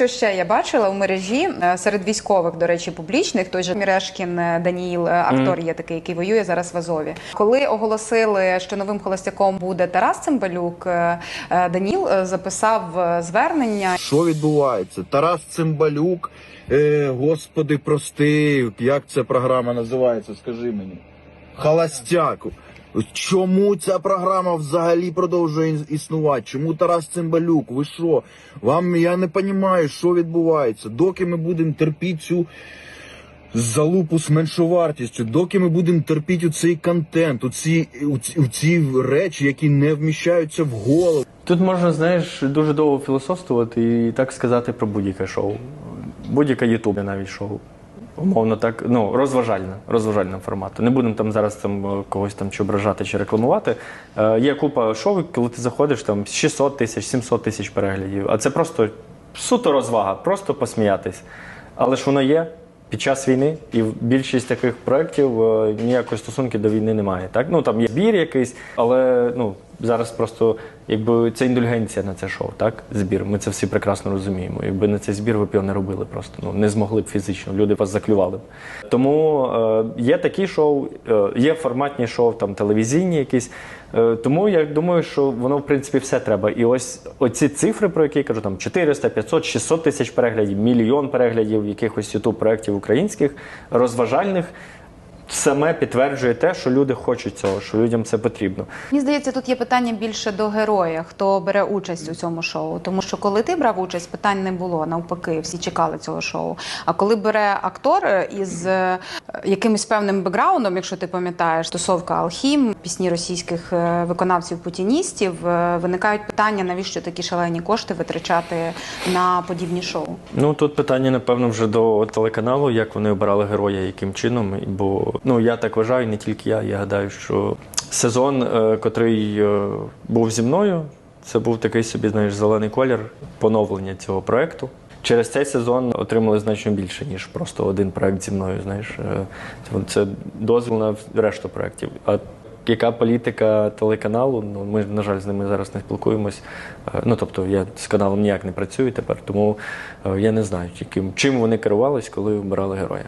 що ще я бачила у мережі е, серед військових, до речі, публічних. Той же Мірешкін е, Даніїл, е, актор є такий, який воює зараз в Азові. Коли оголосили, що новим холостяком буде Тарас Цимбалюк, Даніл записав звернення. Що відбувається? Тарас Цимбалюк, е, господи, прости, як ця програма називається? Скажи мені. Холостяк. Чому ця програма взагалі продовжує існувати? Чому Тарас Цимбалюк? Ви що? Вам я не розумію, що відбувається. Доки ми будемо терпіти цю залупу з меншовартістю, доки ми будемо терпіти у цей контент, оці, оці, оці речі, які не вміщаються в голову. Тут можна, знаєш, дуже довго філософствувати і так сказати про будь-яке шоу. Будь-яке ютубе навіть шоу. Умовно так, ну, розважальне, розважальне формату. Не будемо там зараз там е, когось там чи ображати чи рекламувати. Е, є купа шоу, коли ти заходиш, там 600 тисяч, 700 тисяч переглядів. А це просто суто розвага, просто посміятись. Але ж воно є під час війни, і більшість таких проєктів е, ніякої стосунки до війни немає. Так? Ну там є збір якийсь, але ну зараз просто якби це індульгенція на це шоу, так? Збір. Ми це всі прекрасно розуміємо. Якби на цей збір ви б його не робили просто. Ну не змогли б фізично, люди вас заклювали б. Тому е, є такі шоу, е, є форматні шоу, там телевізійні якісь. Е, тому я думаю, що воно в принципі все треба. І ось оці цифри, про які я кажу, там 400, 500, 600 тисяч переглядів, мільйон переглядів якихось ютуб проєктів українських, розважальних. Саме підтверджує те, що люди хочуть цього, що людям це потрібно. Мені здається, тут є питання більше до героя, хто бере участь у цьому шоу. Тому що коли ти брав участь, питань не було. Навпаки, всі чекали цього шоу. А коли бере актор е, із е, якимось певним бекграундом, якщо ти пам'ятаєш, тусовка Алхім, пісні російських е, виконавців-путіністів, виникають питання, навіщо такі шалені кошти витрачати на подібні шоу. Ну тут питання, напевно, вже до телеканалу, як вони обирали героя, яким чином. Бо ну я так вважаю, не тільки я. Я гадаю, що сезон, е, котрий е, був зі мною, це був такий собі, знаєш, зелений колір поновлення цього проекту. Через цей сезон отримали значно більше, ніж просто один проект зі мною. Знаєш, Е, це дозвіл на решту проєктів. А яка політика телеканалу? Ну ми на жаль з ними зараз не спілкуємось. Ну тобто я з каналом ніяк не працюю тепер, тому я не знаю, яким чим вони керувались, коли обирали героя.